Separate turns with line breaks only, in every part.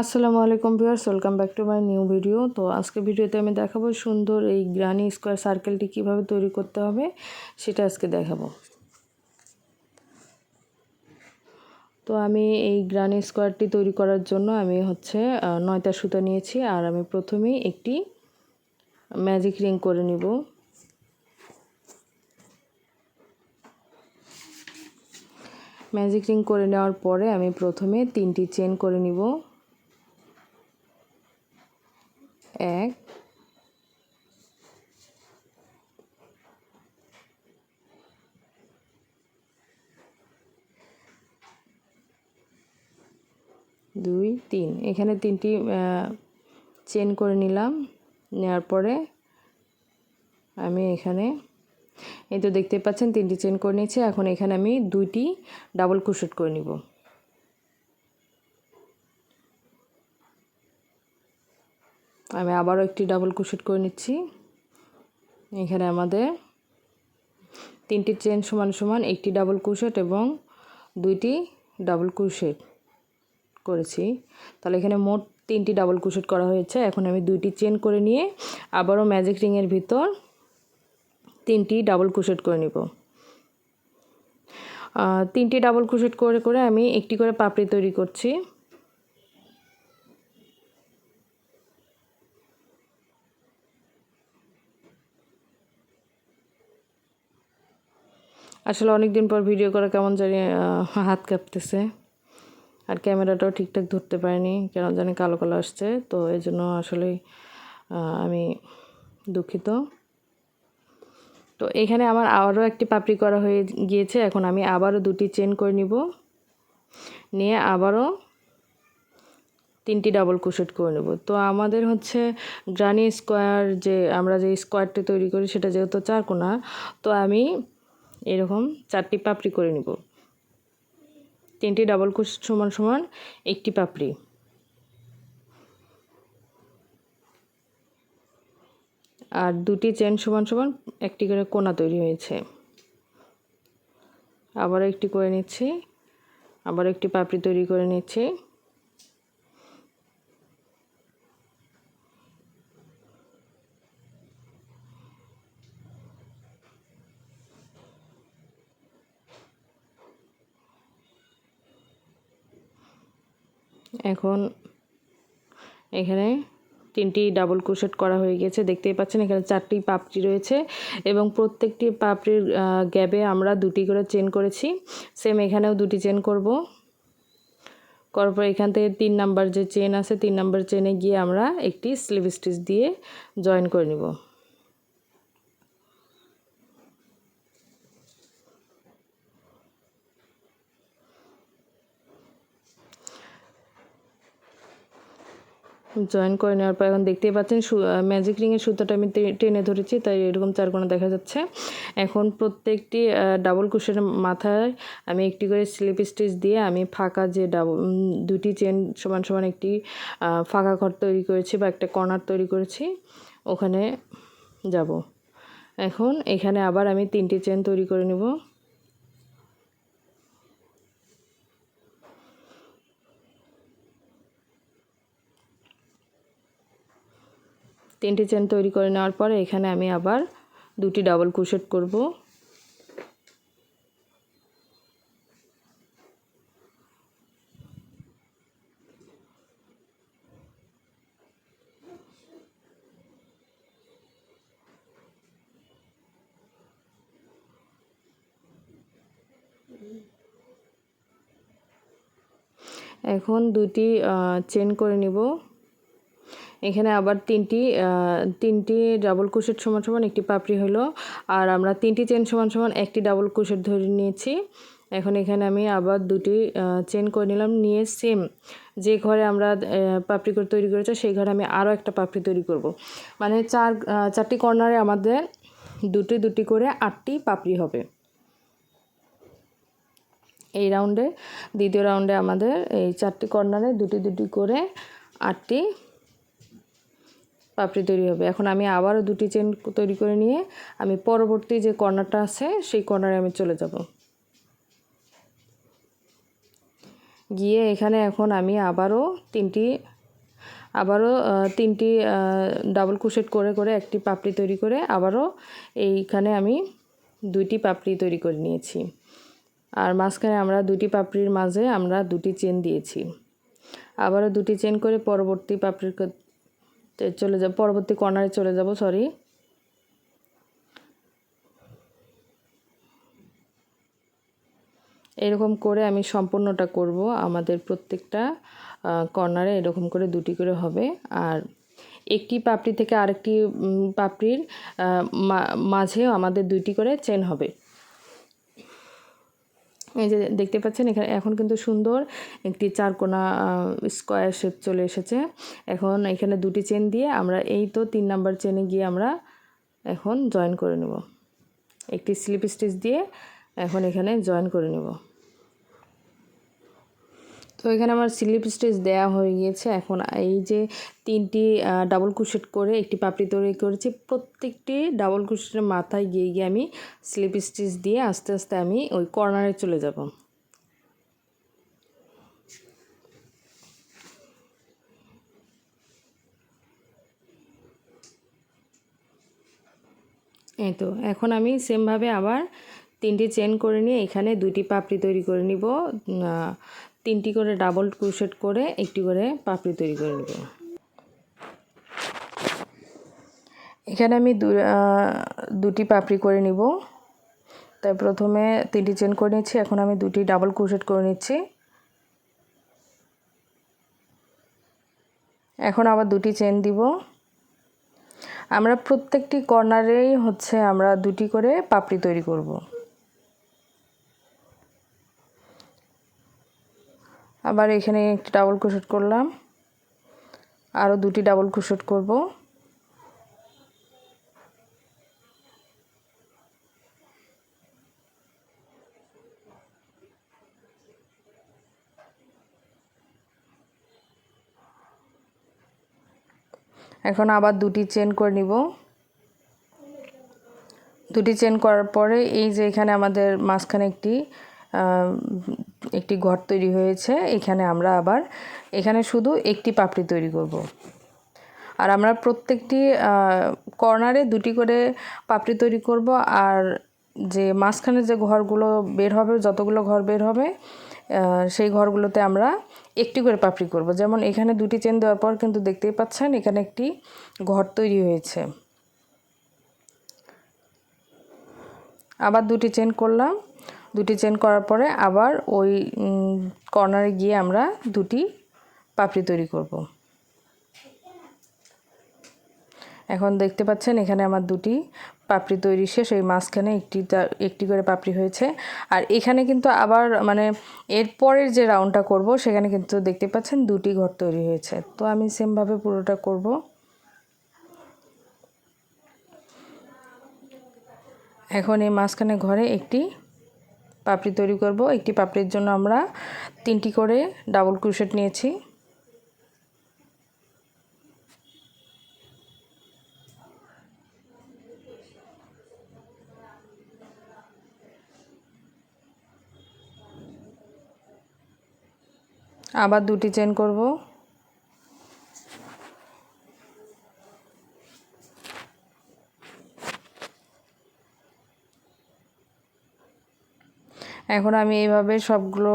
আসসালামু আলাইকুম viewers, welcome back to my new video. তো আজকে ভিডিওতে আমি দেখাবো সুন্দর এই গ্রানি স্কোয়ার সার্কেলটি কীভাবে তৈরি করতে হবে, সেটা আজকে দেখাবো। তো আমি এই গ্রানি স্কোয়ারটি তৈরি করার জন্য আমি হচ্ছে নয়টা সুতো নিয়েছি, আর আমি প্রথমেই একটি ম্যাজিক রিং করে নিব। ম্যাজিক রিং করে নেওয়ার পরে আমি প্রথমে তিনটি চেন করে নিব। দুই, তিন। এখানে তিনটি চেন করে নিলাম। নেওয়ার পরে আমি এখানে, এই তো দেখতে পাচ্ছেন, তিনটি চেন করে নিয়েছি। এখন এখানে আমি দুইটি ডাবল ক্রোশেট করে নিব। আমি আবারও একটি ডাবল ক্রোশেট করে নিচ্ছি। এখানে আমাদের তিনটি চেন সমান সমান, একটি ডাবল ক্রোশেট এবং দুইটি ডাবল ক্রোশেট করেছি। তাহলে এখানে মোট তিনটি ডাবল ক্রোশেট করা হয়েছে। এখন আমি দুইটি চেন করে নিয়ে আবারও ম্যাজিক রিংয়ের ভিতর তিনটি ডাবল ক্রোশেট করে নিব। তিনটি ডাবল ক্রোশেট করে করে আমি একটি করে পাপড়ি তৈরি করছি। আসলে অনেক দিন পর ভিডিও করা কেমন জানি হাত কাঁপতেছে। আর ক্যামেরাটাও ঠিকঠাক ধরতে পারিনি, কেন জানি কালো কালো আসছে, তো এই জন্য আসলে আমি দুঃখিত। তো এখানে আমার আবারও একটি পাপড়ি করা হয়ে গিয়েছে, এখন আমি আবারও দুটি চেন করে নিব। নিয়ে আবারও তিনটি ডাবল কুশেট করে নেব। তো আমাদের হচ্ছে গ্রানি স্কোয়ার যে, আমরা যে স্কোয়ারটি তৈরি করি সেটা যেহেতু চারকোনা তো আমি এরকম চারটি পাপড়ি করে নিব। তিনটি ডাবল কুশ সমান সমান একটি পাপড়ি। আর দুটি চেন সমান সমান একটি করে কোনা তৈরি হয়েছে। আবার একটি করে নিচ্ছি, আবার একটি পাপড়ি তৈরি করে নিচ্ছি। এখন এখানে তিনটি ডাবল ক্রোশেট করা হয়ে গেছে। দেখতেই পাচ্ছেন এখানে চারটি পাপড়ি রয়েছে এবং প্রত্যেকটি পাপড়ির গ্যাবে আমরা দুটি করে চেন করেছি। সেম এখানেও দুটি চেন করব। করার পর এখান থেকে তিন নাম্বার যে চেন আছে, তিন নাম্বার চেনে গিয়ে আমরা একটি স্লিভ স্টিচ দিয়ে জয়েন করে নিব। জয়েন করে নেওয়ার পর এখন দেখতেই পাচ্ছেন ম্যাজিক রিংয়ের সুতোটা আমি টেনে ধরেছি, তাই এরকম চারকোনা দেখা যাচ্ছে। এখন প্রত্যেকটি ডাবল কুশের মাথায় আমি একটি করে স্লিপ স্টিচ দিয়ে আমি ফাঁকা যে ডাবল দুটি চেন সমান সমান একটি ফাঁকা ঘর তৈরি করেছি বা একটা কর্নার তৈরি করেছি, ওখানে যাব। এখন এখানে আবার আমি তিনটি চেন তৈরি করে নেব। তিনটি চেন তৈরি করে নেওয়ার পরে এখানে আমি আবার দুটি ডাবল ক্রোশেট করব। এখন দুটি চেন করে নিব। এখানে আবার তিনটি তিনটি ডাবল কুশেট সমান সমান, একটি পাপড়ি হলো। আর আমরা তিনটি চেন সমান সমান, একটি ডাবল কুশেট ধরে নিয়েছি। এখন এখানে আমি আবার দুটি চেন করে নিলাম, নিয়ে সেম যে ঘরে আমরা পাপড়ি করে তৈরি করেছি, সেই ঘরে আমি আরও একটা পাপড়ি তৈরি করব। মানে চার চারটি কর্নারে আমাদের দুটি দুটি করে আটটি পাপড়ি হবে। এই রাউন্ডে দ্বিতীয় রাউন্ডে আমাদের এই চারটি কর্নারে দুটি দুটি করে আটটি পাপড়ি তৈরি হবে। এখন আমি আবারও দুটি চেন তৈরি করে নিয়ে আমি পরবর্তী যে কর্নারটা আছে, সেই কর্নারে আমি চলে যাব। গিয়ে এখানে এখন আমি আবারও তিনটি আবারও তিনটি ডাবল কুশেট করে করে একটি পাপড়ি তৈরি করে আবারও এইখানে আমি দুইটি পাপড়ি তৈরি করে নিয়েছি। আর মাঝখানে আমরা দুটি পাপড়ির মাঝে আমরা দুটি চেন দিয়েছি। আবারও দুটি চেন করে পরবর্তী পাপড়ির চলে যাব পরবর্তী কর্নারে চলে যাব সরি এরকম করে আমি সম্পূর্ণটা করব আমাদের প্রত্যেকটা কর্নারে এরকম করে দুটি করে হবে। আর একটি পাপড়ি থেকে আরেকটি পাপড়ির আহ, মা- মাঝেও আমাদের দুইটি করে চেন হবে। এই যে দেখতে পাচ্ছেন, এখানে এখন কিন্তু সুন্দর একটি চারকোনা স্কোয়ার শেপ চলে এসেছে। এখন এখানে দুটি চেন দিয়ে আমরা এই তো তিন নাম্বার চেনে গিয়ে আমরা এখন জয়েন করে নেব। একটি স্লিপ স্টিচ দিয়ে এখন এখানে জয়েন করে নেব। তো এখানে আমার স্লিপ স্টিচ দেওয়া হয়ে গিয়েছে। এখন এই যে তিনটি ডাবল কুশেট করে একটি পাপড়ি তৈরি করেছি, প্রত্যেকটি ডাবল কুশেটের মাথায় গিয়ে গিয়ে আমি স্লিপ স্টিচ দিয়ে আস্তে আস্তে আমি ওই কর্নারে চলে যাব। এই তো, এখন আমি সেমভাবে আবার তিনটি চেন করে নিয়ে এখানে দুইটি পাপড়ি তৈরি করে নিব। তিনটি করে ডাবল ক্রুশেট করে একটি করে পাপড়ি তৈরি করে নিব। এখানে আমি দুটি পাপড়ি করে নিব। তাই প্রথমে তিনটি চেন করে নিচ্ছি, এখন আমি দুটি ডাবল ক্রুশেট করে নিচ্ছি। এখন আবার দুটি চেন দিব। আমরা প্রত্যেকটি কর্নারেই হচ্ছে আমরা দুটি করে পাপড়ি তৈরি করব। আবার এখানে একটি ডাবল ক্রোশেট করলাম। আরও দুটি ডাবল ক্রোশেট করব। এখন আবার দুটি চেন করে নিব। দুটি চেন করার পরে এই যে এখানে আমাদের মাঝখানে একটি একটি ঘর তৈরি হয়েছে। এখানে আমরা আবার, এখানে শুধু একটি পাপড়ি তৈরি করব। আর আমরা প্রত্যেকটি কর্নারে দুটি করে পাপড়ি তৈরি করব। আর যে মাঝখানে যে ঘরগুলো বের হবে, যতগুলো ঘর বের হবে সেই ঘরগুলোতে আমরা একটি করে পাপড়ি করব। যেমন এখানে দুটি চেন দেওয়ার পর কিন্তু দেখতেই পাচ্ছেন, এখানে একটি ঘর তৈরি হয়েছে। আবার দুটি চেন করলাম। দুটি চেন করার পরে আবার ওই কর্নারে গিয়ে আমরা দুটি পাপড়ি তৈরি করব। এখন দেখতে পাচ্ছেন এখানে আমার দুটি পাপড়ি তৈরি শেষ এই মাঝখানে একটি একটি করে পাপড়ি হয়েছে। আর এখানে কিন্তু আবার মানে এর পরের যে রাউন্ডটা করব, সেখানে কিন্তু দেখতে পাচ্ছেন দুটি ঘর তৈরি হয়েছে। তো আমি সেমভাবে পুরোটা করব। এখন এই মাঝখানে ঘরে একটি পাপড়ি তৈরি করব। একটি পাপড়ির জন্য আমরা তিনটি করে ডাবল ক্রুশেট নিয়েছি। আবার দুটি চেন করব। এখন আমি এইভাবে সবগুলো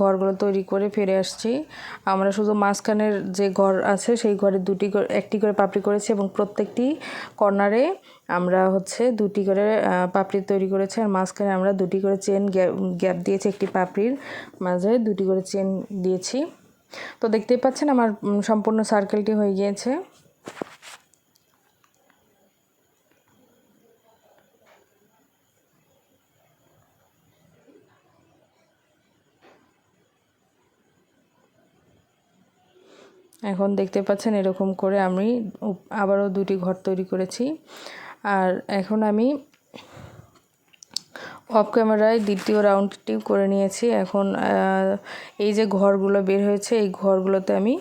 ঘরগুলো তৈরি করে ফিরে আসছি। আমরা শুধু মাঝখানের যে ঘর আছে, সেই ঘরে দুটি একটি করে পাপড়ি করেছি এবং প্রত্যেকটি কর্নারে আমরা হচ্ছে দুটি করে পাপড়ি তৈরি করেছি আর মাঝখানে আমরা দুটি করে চেন গ্যাপ দিয়েছি একটি পাপড়ির মাঝে, দুটি করে চেন দিয়েছি। তো দেখতেই পাচ্ছেন আমার সম্পূর্ণ সার্কেলটি হয়ে গিয়েছে। এখন দেখতে পাচ্ছেন এরকম করে আমি আবারও দুটি ঘর তৈরি করেছি। আর এখন আমি অফ ক্যামেরায় দ্বিতীয় রাউন্ডটি করে নিয়েছি। এখন এই যে ঘরগুলো বের হয়েছে, এই ঘরগুলোতে আমি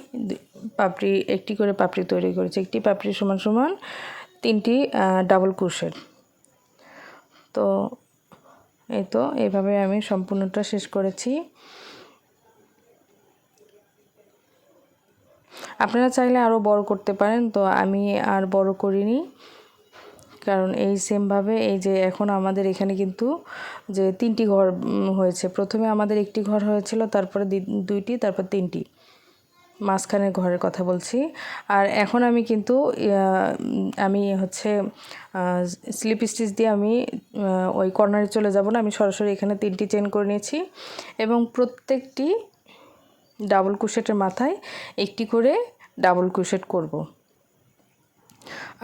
পাপড়ি, একটি করে পাপড়ি তৈরি করেছি। একটি পাপড়ি সমান সমান তিনটি ডাবল ক্রুশের। তো, এই তো এইভাবে আমি সম্পূর্ণটা শেষ করেছি। আপনারা চাইলে আরও বড় করতে পারেন, তো আমি আর বড় করিনি। কারণ এই সেমভাবে এই যে এখন আমাদের এখানে কিন্তু যে তিনটি ঘর হয়েছে। প্রথমে আমাদের একটি ঘর হয়েছিল, তারপরে দুইটি, তারপর তিনটি। মাঝখানের ঘরের কথা বলছি। আর এখন আমি কিন্তু আমি হচ্ছে স্লিপ স্টিচ দিয়ে আমি ওই কর্নারে চলে যাব না। আমি সরাসরি এখানে তিনটি চেন করে নিয়েছি। এবং প্রত্যেকটি ডাবল কুশেটের মাথায় একটি করে ডাবল কুশেট করব।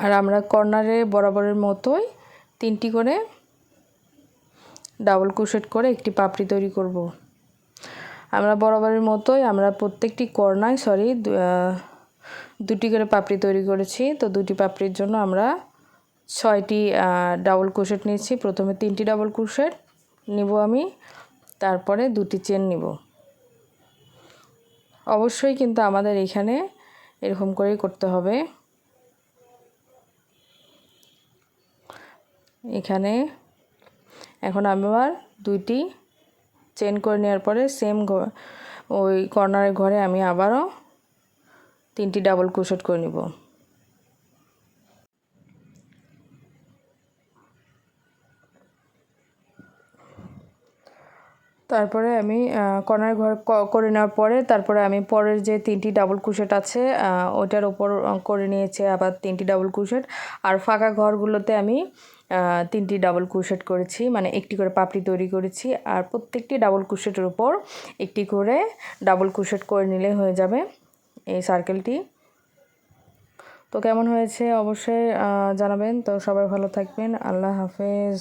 আর আমরা কর্নারে বরাবরের মতোই তিনটি করে ডাবল কুশেট করে একটি পাপড়ি তৈরি করব। আমরা বরাবরের মতোই আমরা প্রত্যেকটি কর্নায় সরি দুটি করে পাপড়ি তৈরি করেছি। তো দুটি পাপড়ির জন্য আমরা ছয়টি ডাবল কুশেট নিয়েছি। প্রথমে তিনটি ডাবল কুশেট নিব আমি, তারপরে দুটি চেন নিব। অবশ্যই কিন্তু আমাদের এখানে এরকম করেই করতে হবে। এখানে এখন আমি আবার দুইটি চেন করে নেওয়ার পরে সেম ওই কর্নারের ঘরে আমি আবারও তিনটি ডাবল ক্রোশেট করে নিব। তারপরে আমি কর্নার ঘর করে নেওয়ার পরে তারপরে আমি পরের যে তিনটি ডাবল কুশেট আছে আহ, ওইটার ওপর করে নিয়েছি আবার তিনটি ডাবল কুশেট আর ফাঁকা ঘরগুলোতে আমি তিনটি ডাবল কুশেট করেছি মানে একটি করে পাপড়ি তৈরি করেছি। আর প্রত্যেকটি ডাবল কুশেটের উপর একটি করে ডাবল কুশেট করে নিলে হয়ে যাবে এই সার্কেলটি তো কেমন হয়েছে? অবশ্যই জানাবেন। তো সবাই ভালো থাকবেন। আল্লাহ হাফেজ।